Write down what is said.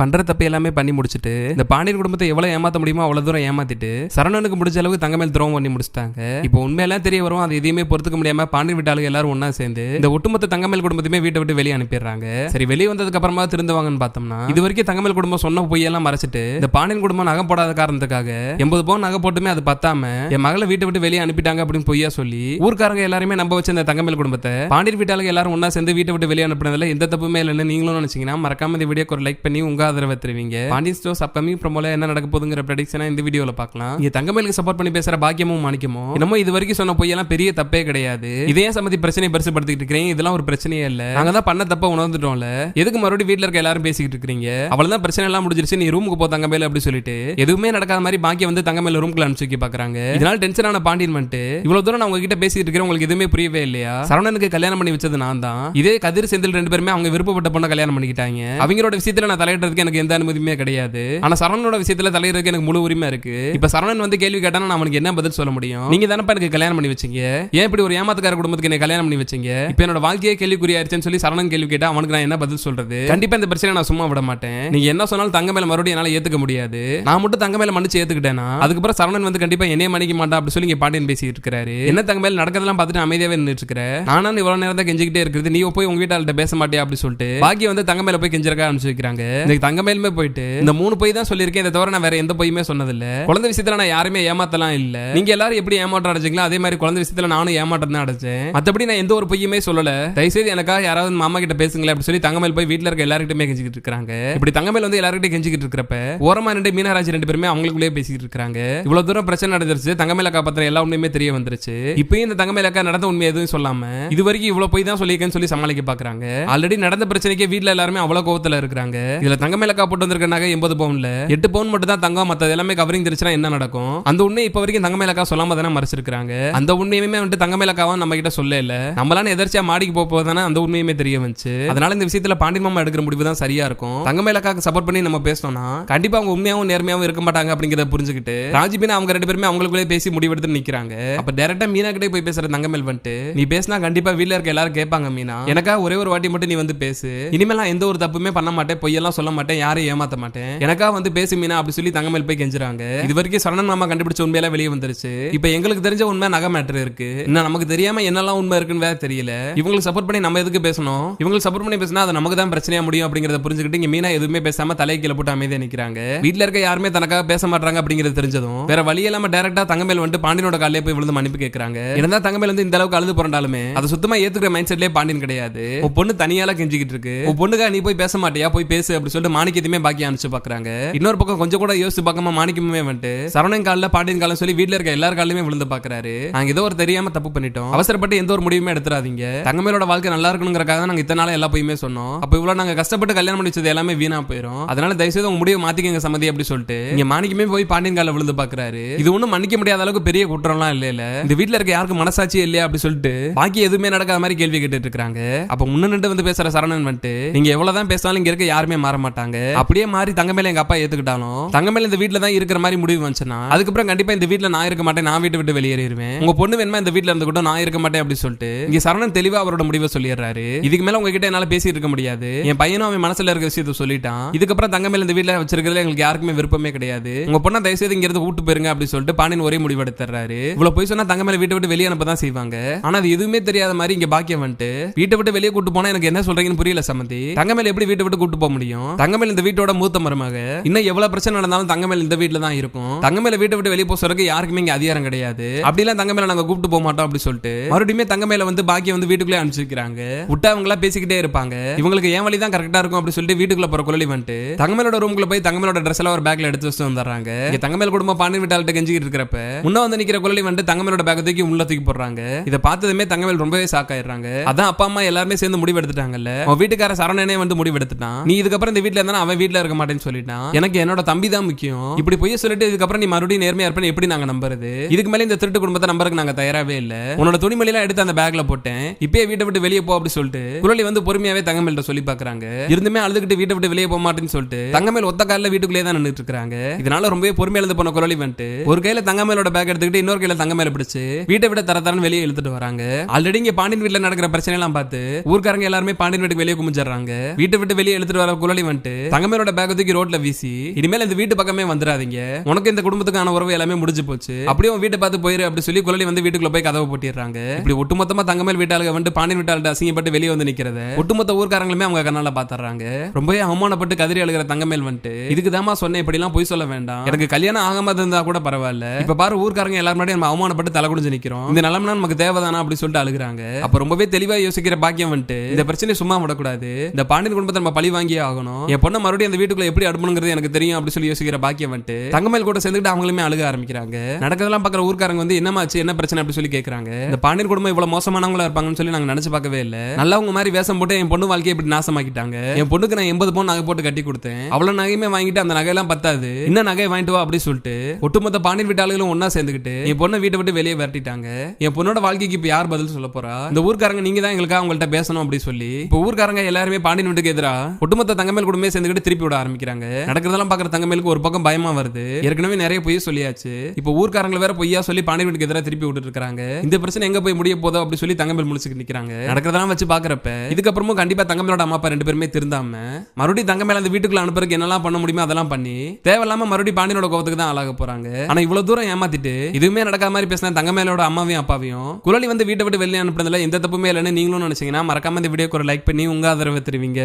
பண்ற தப்பு எல்லாமே பண்ணி முடிச்சுட்டு இந்த பாண்டியன் குடும்பத்தை எவ்வளவு ஏமாத்த முடியுமோ அவ்வளவு தூரம் ஏமாத்திட்டு சரவணனுக்கு முடிஞ்ச அளவுக்கு தங்கமேல் துரோகம் பண்ணி முடிச்சிட்டாங்க. இப்போ உண்மையெல்லாம் தெரிய வரும் அது எதையுமே பொறுத்துக்க முடியாம பாண்டியன் வீட்டாளுங்க எல்லாரும் ஒன்னா சேர்ந்து இந்த ஒட்டுமொத்த தங்கமேல் குடும்பத்தையுமே வீட்டை விட்டு வெளியே அனுப்பிடுறாங்க. சரி வெளியே வந்ததுக்கு அப்புறமா திருந்துவாங்கன்னு பார்த்தோம்னா இது வரைக்கும் தங்கமேல் குடும்பம் சொன்ன பொய்யெல்லாம் மறைச்சிட்டு இந்த பாண்டியன் குடும்பம் நகை போடாத காரணத்துக்காக எண்பது பவுன் நகை போட்டுமே அது பத்தாம என் மகளை வீட்டை விட்டு வெளியே அனுப்பிட்டாங்க அப்படின்னு பொய்யா சொல்லி ஊர்க்காரங்க எல்லாருமே நம்ப வச்ச இந்த தங்கமேல் குடும்பத்தை பாண்டியன் வீட்டாளுங்க எல்லாரும் ஒன்னா சேர்ந்து வீட்டை விட்டு வெளியே அனுப்பினதுல எந்த தப்புமே இல்லைன்னு நீங்களும் நினைச்சீங்கன்னா மறக்காம இந்த வீடியோக்கு ஒரு லைக் பண்ணி உங்க ஆதரவை தருவீங்க. பாண்டியன் ஸ்டோர்ஸ் அப்கமிங் ப்ரோமோல என்ன நடக்க போகுதுங்கிற ப்ரெடிக்ஷனா இந்த வீடியோல பார்க்கலாம். இங்க தங்கமேலுக்கு சப்போர்ட் பண்ணி பேசுற பாக்கியமும் மாணிக்கமோ என்னமோ இது வரைக்கும் சொன்ன பொய்யெல்லாம் பெரிய தப்பே கிடையாது. இதே சம்மதி பிரச்சனையை பெருசுபடுத்திட்டு இருக்கிறீங்க இதெல்லாம் ஒரு பிரச்சனையே இல்ல. நாங்க தான் பண்ண தப்ப உணர்ந்துட்டோம்ல. எதுக்கு மறுபடியும் வீட்ல இருக்க எல்லாரும் பேசிக்கிட்டு இருக்கீங்க அவ்வளவுதான் பிரச்சனை எல்லாம் முடிஞ்சிருச்சு. நீ ரூமுக்கு போ தங்கமேல அப்படி சொல்லிட்டு. எதுவுமே நடக்காத மாதிரி பாக்கியம் வந்து தங்கமேல ரூம்குள்ள அனுப்பிச்சு வைக்க பாக்குறாங்க. இதனால டென்ஷன் ஆன பாண்டியன் வந்துட்டு இவ்வளவு தூரம் நான் உங்ககிட்ட பேசிட்டு இருக்கிறேன். உங்களுக்கு எதுவுமே புரியவே இல்லையா? சரவணனுக்கு கல்யாணம் பண்ணி வச்சது நான் தான். இதே கதிர் செந்தில் ரெண்டு பேருமே அவங்க விருப்பப்பட்ட பொண்ணை கல்யாணம் பண்ணிக்கிட்டாங்க. அவங்களோட விஷயத்துல நான் தலையிடுறதுக்கு எனக்கு எந்த அனுமதியுமே கிடையாது. ஆனா சரவணனோட விஷயத்துல தலையிடுறதுக்கு எனக்கு முழு உரிமை இருக்கு. இப்ப சரவணன் வந்து கேள்வி கேட்டா நான் அவனுக்கு என்ன பதில் சொல்ல முடியும்? நீங்க தானப்பா எனக்கு கல்யாணம் பண்ணி வச்சீங்க? ஏன் இப்படி ஒரு ஏமாத்துக்கார குடும்பத்துக்கு என்ன கல்யாணம் பண்ணி வச்சீங்க? இப்ப என்னோட வாழ்க்கையே கேள்விக்குறியாயிருச்சுன்னு சொல்லி சரவணன் கேள்வி கேட்டா அவனுக்கு நான் என்ன பதில் சொல்றது? கண்டிப்பா இந்த பிரச்சனை நான் சும்மா விட மாட்டேன். நீங்க என்ன சொன்னாலும் தங்க மேல மறுபடியும் என்னால ஏத்துக்க முடியாது. நான் மட்டும் தங்க மேல மன்னிச்சு ஏத்துக்கிட்டேனா? அதுக்கப்புறம் சரவணன் வந்து கண்டிப்பா என்னைய மன்னிக்க மாட்டான் அப்படி சொல்லி இங்க பாண்டியன் பேசிட்டு இருக்காரு. என்ன தங்க மேல நடக்கிறதெல்லாம் பார்த்துட்டு அமைதியாவே நின்றுட்டு இருக்கிற நானும் இவ்வளவு நேரம் தான் கெஞ்சிக்கிட்டே இருக்கிறது. நீ போய் உங்க வீட்டாள்கிட்ட பேச மாட்டியா அப்படி சொல்லிட்டு? பாக்கி வந்து தங்க மேல போய் கெஞ்சிருக்க அனுப்பிச்சு வைக்கிறாங்க இந்த எனக்கு தங்கமேலுமே போயிட்டு இந்த மூணு பொய் தான் சொல்லியிருக்கேன் இதை தவிர நான் வேற எந்த பொய்யுமே சொன்னதில்ல. குழந்தை விஷயத்துல நான் யாருமே ஏமாத்தலாம் இல்ல. நீங்க எல்லாரும் எப்படி ஏமாற்றம் அடைச்சிங்களோ அதே மாதிரி குழந்தை விஷயத்துல நானும் ஏமாற்றம் தான் அடைச்சேன் மத்தபடி நான் எந்த ஒரு பொய்யுமே சொல்லல. தயவுசெய்து எனக்காக யாராவது மாமா கிட்ட பேசுங்களேன் சொல்லி தங்கமேல் போய் வீட்டுல இருக்க எல்லாருக்கிட்டுமே கெஞ்சிக்கிட்டு இருக்காங்க இப்படி தங்கமேல் வந்து எல்லாருக்கிட்டையும் கெஞ்சிக்கிட்டு இருக்கிறப்ப ஓரமா ரெண்டு மீனராஜ் ரெண்டு பேருமே அவங்களுக்குள்ளே பேசிக்கிட்டு இருக்காங்க இவ்வளவு தூரம் பிரச்சனை நடந்துருச்சு. தங்கமேல காப்பாத்திர எல்லா உண்மையுமே தெரிய வந்துருச்சு. இப்பயும் இந்த தங்கமேலக்கா நடந்த உண்மை எதுவும் சொல்லாம இது வரைக்கும் இவ்வளவு போய் தான் சொல்லியிருக்கேன்னு சொல்லி சமாளிக்க பாக்குறாங்க. ஆல்ரெடி நடந்த பிரச்சனைக்கே வீட்டுல எல்லாருமே அவ்வளவு கோவத்துல இருக்காங்க இதுல தங்கமேலக்கா போட்டு வந்திருக்க நகை எண்பது பவுன்ல. எட்டு பவுன் மட்டும் தான் தங்கம் மத்தது எல்லாமே கவரிங் தெரிச்சுனா என்ன நடக்கும்? அந்த உண்மை இப்ப வரைக்கும் தங்கமேலக்கா சொல்லாம தானே மறைச்சிருக்காங்க அந்த உண்மையுமே வந்துட்டு தங்கமேலக்காவா நம்ம கிட்ட சொல்ல இல்ல நம்மளால எதர்ச்சியா மாடிக்கு போக போதானே அந்த உண்மையுமே தெரிய வந்துச்சு. அதனால இந்த விஷயத்துல பாண்டி மாமா எடுக்கிற முடிவு தான் சரியா இருக்கும். தங்கமேலக்காக்கு சப்போர்ட் பண்ணி நம்ம பேசணும்னா கண்டிப்பா அவங்க உண்மையாவும் நேர்மையாவும் இருக்க மாட்டாங்க அப்படிங்கறத புரிஞ்சுக்கிட்டு ராஜிபின் அவங்க ரெண்டு பேருமே அவங்களுக்குள்ளே பேசி முடிவெடுத்து நிக்கிறாங்க. அப்ப டேரக்டா மீனா கிட்டே போய் பேசுற தங்கமேல் வந்துட்டு நீ பேசினா கண்டிப்பா வீட்டுல இருக்க எல்லாரும் கேட்பாங்க மீனா. எனக்காக ஒரே ஒரு வாட்டி மட்டும் நீ வந்து பேசு. இனிமேல் நான் எந்த ஒரு தப்புமே பண்ண மாட்டேன் பொய்யெல்லாம் சொல்ல மாட்டேன் யாரையும் ஏமாத்த மாட்டேன். எனக்கா வந்து பேசு மீனா அப்படி சொல்லி தங்கமேல் போய் கெஞ்சுறாங்க. இது வரைக்கும் சரணன் மாமா கண்டுபிடிச்ச உண்மையெல்லாம் வெளியே வந்துருச்சு. இப்ப எங்களுக்கு தெரிஞ்ச உண்மை நகை மேட்டர் இருக்கு. இன்னும் நமக்கு தெரியாம என்னெல்லாம் உண்மை இருக்குன்னு வேற தெரியல. இவங்களுக்கு சப்போர்ட் பண்ணி நம்ம எதுக்கு பேசணும்? இவங்களுக்கு சப்போர்ட் பண்ணி பேசினா அது நமக்கு தான் பிரச்சனையா முடியும் அப்படிங்கறத புரிஞ்சுக்கிட்டு இங்க மீனா எதுவுமே பேசாம தலை கீழ போட்டு அமைதியா நிக்கிறாங்க. வீட்டுல இருக்க யாருமே தனக்காக பேச மாட்டாங்க அப்படிங்கிறது தெரிஞ்சதும் வேற வழி இல்லாம டேரக்டா தங்கமேல் வந்து பாண்டியனோட காலையே போய் விழுந்து மன்னிப்பு கேட்கறாங்க இருந்தா தங்கமேல் வந்து இந்த அளவுக்கு அழுது புரண்டாலுமே அதை சுத்தமா ஏத்துக்கிற மைண்ட் செட்லயே பாண்டியன் கிடையாது. பொண்ணு தனியால கெஞ்சிக்கிட்டு இருக்கு. பொண்ணுக்கா நீ போய் பேச மாட்டியா? போய் பேசு அப்படி சொல்லிட்டு மாணிக்கத்தையுமே பாக்கி அனுப்பிச்சு பாக்குறாங்க இன்னொரு பக்கம் கொஞ்சம் கூட யோசிச்சு பார்க்காம மாணிக்கமே வந்துட்டு சரவணன் காலில் பாண்டியன் காலம் சொல்லி வீட்டுல இருக்க எல்லார் காலையுமே விழுந்து பாக்குறாரு நாங்க ஏதோ ஒரு தெரியாம தப்பு பண்ணிட்டோம். அவசரப்பட்டு எந்த ஒரு முடிவுமே எடுத்துறாதீங்க. தங்கமேலோட வாழ்க்கை நல்லா இருக்கணுங்கிறக்காக தான் நாங்க இத்தனை நாள் எல்லா போயுமே சொன்னோம். அப்ப இவ்வளவு நாங்க கஷ்டப்பட்டு கல்யாணம் பண்ணி வச்சது எல்லாமே வீணா போயிடும் அதனால தயவுசெய்து உங்க முடிவை மாத்திக்கங்க சம்மதி அப்படி சொல்லிட்டு இங்க மாணிக்கமே போய் பாண்டியன் காலில் விழுந்து பாக்குறாரு இது ஒன்றும் மன்னிக்க முடியாத அளவுக்கு பெரிய குற்றம்லாம் இல்ல இல்ல. இந்த வீட்ல இருக்க யாருக்கும் மனசாட்சி இல்லையா அப்படி சொல்லிட்டு பாக்கி எதுவுமே நடக்காத மாதிரி கேள்வி கேட்டுட்டு இருக்காங்க. அப்ப முன்ன வந்து பேசுற சரணன் வந்துட்டு நீங்க எவ்வளவுதான் பேசினாலும் இங்க இருக்க யாருமே மாற மாட்டாங்க. அப்படியே மாறி தங்க மேல எங்க அப்பா ஏத்துக்கிட்டாலும் தங்க மேல இந்த வீட்டுல தான் இருக்கிற மாதிரி முடிவு வந்துச்சுன்னா அதுக்கப்புறம் கண்டிப்பா இந்த வீட்டுல நான் இருக்க மாட்டேன் நான் வீட்டு விட்டு வெளியேறிடுவேன் உங்க பொண்ணு வேணுமா இந்த வீட்டுல இருந்து கூட நான் இருக்க மாட்டேன் அப்படின்னு சொல்லிட்டு இங்க சரணன் தெளிவா அவரோட முடிவை சொல்லிடுறாரு. இதுக்கு மேல உங்ககிட்ட என்னால பேசி இருக்க முடியாது. என் பையனும் அவன் மனசுல இருக்க விஷயத்த சொல்லிட்டான். இதுக்கப்புறம் தங்க மேல இந்த வீட்ல வச்சிருக்கிறதுல எங்களுக்கு யாருக்குமே விருப்பமே கிடையாது. உங்க பொண்ணை தயவுசெய்து இங்க இருந்து கூட்டு போயிருங்க அப்படி சொல்லிட்டு பாண்டியன் ஒரே முடிவு எடுத்துறாரு இவ்வளவு போய் சொன்னா தங்க மேல வீட்டை விட்டு வெளியே அனுப்ப தான் செய்வாங்க. ஆனா அது எதுவுமே தெரியாத மாதிரி இங்க பாக்கியம் வந்துட்டு வீட்டை விட்டு வெளியே கூட்டு போனா எனக்கு என்ன சொல்றீங்கன்னு புரியல சம்மந்தி தங்கமேல எப்படி வீட்டை விட்டு கூட்டு போக முடியும்? தங்கமேல் இந்த வீட்டோட மூத்த மருமக. இன்னும் எவ்வளவு பிரச்சனை நடந்தாலும் தங்கமேல் இந்த வீட்டுல தான் இருக்கும் தங்கமேல வீட்டை விட்டு வெளியே போக சொல்றதுக்கு யாருக்குமே இங்க அதிகாரம் கிடையாது. அப்படிலாம் தங்கமேல நாங்க கூப்பிட்டு போக மாட்டோம் அப்படி சொல்லிட்டு. மறுபடியுமே தங்கமேல வந்து பாக்கி வந்து வீட்டுக்குள்ளே அனுப்பிச்சு வைக்கிறாங்க விட்டா அவங்க எல்லாம் பேசிக்கிட்டே இருப்பாங்க. இவங்களுக்கு ஏன் வழி தான் கரெக்டா இருக்கும் அப்படி சொல்லிட்டு வீட்டுக்குள்ள போற குழலி வந்துட்டு தங்கமேலோட ரூம்குள்ள போய் தங்கமேலோட ட்ரெஸ் எல்லாம் ஒரு பேக்ல எடுத்து வச்சு வந்துடுறாங்க. இங்க தங்கமேல் குடும்பம் பாண்டி வீட்டாள்கிட்ட கெஞ்சிக்கிட்டு இருக்கிறப்ப முன்ன வந்து நிக்கிற குழலி வந்துட்டு தங்கமேலோட பேக்கை தூக்கி உள்ள தூக்கி போடுறாங்க. இதை பார்த்ததுமே தங்கமேல் ரொம்பவே ஷாக் ஆயிடுறாங்க. அதான் அப்பா அம்மா எல்லாருமே சேர்ந்து முடிவு எடுத்துட்டாங்கல்ல. உன் வீட்டுக்கார சரணனே வந்து முடிவு எடுத்துட்டான். நீ இதுக்கப்புறம் இந்த வீட்டுல வீட்ல இருந்தா அவன் வீட்ல இருக்க மாட்டேன்னு சொல்லிட்டான். எனக்கு என்னோட தம்பி தான் முக்கியம். இப்படி பொய்ய சொல்லிட்டு இதுக்கப்புறம் நீ மறுபடியும் நேர்மையா இருப்பேன் எப்படி நாங்க நம்புறது? இதுக்கு மேல இந்த திருட்டு குடும்பத்தை நம்பருக்கு நாங்க தயாராவே இல்ல. உன்னோட துணிமணி எல்லாம் எடுத்து அந்த பேக்ல போட்டேன். இப்பயே வீட்டை விட்டு வெளியே போ அப்படி சொல்லிட்டு குரலி வந்து பொறுமையாவே தங்கமேல்ட்ட சொல்லி பாக்குறாங்க. இருந்துமே அழுதுகிட்டு வீட்டை விட்டு வெளியே போக மாட்டேன்னு சொல்லிட்டு தங்கமேல் ஒத்த காலில் வீட்டுக்குள்ளே தான் நின்றுட்டு இருக்காங்க இதனால ரொம்பவே பொறுமையா எழுந்து போன குரலி வந்துட்டு ஒரு கையில தங்கமேலோட பேக் எடுத்துக்கிட்டு இன்னொரு கையில தங்கமேல பிடிச்சு வீட்டை விட தர தரன்னு வெளியே இழுத்துட்டு வராங்க. ஆல்ரெடி இங்க பாண்டியன் வீட்டுல நடக்கிற பிரச்சனை எல்லாம் பார்த்து ஊர்க்காரங்க எல்லாருமே பாண்டியன் வீட்டுக்கு வெளியே குமிச்சிடுறாங்க வீட்டை விட்டு வெளியே எடுத்துட்டு வர குரலி வந்துட்டு போட்டு தங்கமேரோட பேக்க தூக்கி ரோட்ல வீசி இனிமேல் இந்த வீட்டு பக்கமே வந்துடாதீங்க உனக்கு இந்த குடும்பத்துக்கான உறவு எல்லாமே முடிஞ்சு போச்சு. அப்படியே உன் வீட்டை பார்த்து போயிரு அப்படி சொல்லி குழலி வந்து வீட்டுக்குள்ள போய் கதவை போட்டிடுறாங்க. இப்படி ஒட்டுமொத்தமா தங்கமேல் வீட்டாளுங்க வந்து பாண்டியன் வீட்டாள்கிட்ட அசிங்கப்பட்டு வெளியே வந்து நிக்கிறத. ஒட்டுமொத்த ஊர்க்காரங்களுமே அவங்க கண்ணால பாத்துறாங்க ரொம்பவே அவமானப்பட்டு கதிரி அழுகிற தங்கமேல் வந்துட்டு இதுக்கு தாமா சொன்னேன் இப்படி எல்லாம் போய் சொல்ல வேண்டாம். எனக்கு கல்யாணம் ஆகாம இருந்தா கூட பரவாயில்ல. இப்ப பாரு ஊர்க்காரங்க எல்லாரும் முன்னாடி நம்ம அவமானப்பட்டு தலை குடிஞ்சு நிக்கிறோம். இந்த நிலம்னா நமக்கு தேவைதானா? அப்படி சொல்லிட்டு அழுகுறாங்க. அப்ப ரொம்பவே தெளிவா யோசிக்கிற பாக்கியம் வந்துட்டு இந்த பிரச்சனை சும்மா விடக்கூடாது. இந்த பாண்டியன் குடும்பத்தை நம்ம பழி வாங்கியே ஆகணும். என் பொண்ணை மறுபடியும் அந்த வீட்டுக்குள்ள எப்படி அடுப்பணுங்கிறது எனக்கு தெரியும் அப்படின்னு சொல்லி யோசிக்கிற பாக்கியம் வந்துட்டு தங்கமேல் கூட சேர்ந்துட்டு அவங்களுமே அழுக ஆரம்பிக்கிறாங்க. நடக்கிறதெல்லாம் பார்க்குற ஊர்க்காரங்க வந்து என்னமாச்சு என்ன பிரச்சனை? அப்படின்னு சொல்லி கேட்கறாங்க இந்த பாண்டியன் குடும்பம் இவ்வளவு மோசமானவங்களா இருப்பாங்கன்னு சொல்லி நாங்க நினைச்சு பார்க்கவே இல்ல. நல்லவங்க மாதிரி வேஷம் போட்டு என் பொண்ணு வாழ்க்கையை இப்படி நாசமாக்கிட்டாங்க. என் பொண்ணுக்கு நான் எண்பது பவுன் நகை போட்டு கட்டி கொடுத்தேன். அவ்வளவு நகையுமே வாங்கிட்டு அந்த நகையெல்லாம் பத்தாது. இன்னும் நகையை வாங்கிட்டு வா அப்படின்னு சொல்லிட்டு ஒட்டுமொத்த பாண்டியன் வீட்டாளர்களும் ஒன்னா சேர்ந்துக்கிட்டு என் பொண்ணை வீட்டை விட்டு வெளியே விரட்டிட்டாங்க. என் பொண்ணோட வாழ்க்கைக்கு இப்ப யார் பதில் சொல்ல போறா? இந்த ஊர்க்காரங்க நீங்க தான் எங்களுக்காக அவங்கள்ட்ட பேசணும் அப்படின்னு சொல்லி இப்போ ஊர்க்காரங்க எல்லாருமே பாண்டியன் வீட்டுக்கு எதிரா? ஒட்டுமொத்த தங்கமேல் கூட சேர்ந்துக்கிட்டு திருப்பி விட ஆரம்பிக்கிறாங்க. நடக்கிறதெல்லாம் பாக்குற தங்கமேலுக்கு ஒரு பக்கம் பயமா வருது. ஏற்கனவே நிறைய பொய் சொல்லியாச்சு. இப்போ ஊர்க்காரங்களை வேற பொய்யா சொல்லி பாண்டியன் வீட்டுக்கு எதிராக திருப்பி விட்டுட்டு இருக்காங்க இந்த பிரச்சனை எங்க போய் முடிய போதோ அப்படி சொல்லி தங்கமேல் முடிச்சுட்டு நிக்கிறாங்க. நடக்கிறதெல்லாம் வச்சு பாக்குறப்ப இதுக்கப்புறமும் கண்டிப்பா தங்கமேலோட அம்மா அப்பா ரெண்டு பேருமே திருந்தாம மறுபடியும் தங்கமேல அந்த வீட்டுக்குள்ள அனுப்புறதுக்கு என்னெல்லாம் பண்ண முடியுமோ அதெல்லாம் பண்ணி தேவையில்லாம மறுபடியும் பாண்டியனோட கோவத்துக்கு தான் ஆளாக போறாங்க. ஆனா இவ்வளவு தூரம் ஏமாத்திட்டு இதுவுமே நடக்காத மாதிரி பேசின தங்கமேலோட அம்மாவையும் அப்பாவையும் குழலி வந்து வீட்டை விட்டு வெளியே அனுப்புறதுல எந்த தப்புமே இல்லைன்னு நீங்களும் நினைச்சீங்கன்னா மறக்காம இந்த வீடியோக்கு ஒரு லைக் பண்ணி உங்க ஆதரவை தெரிவிங்க.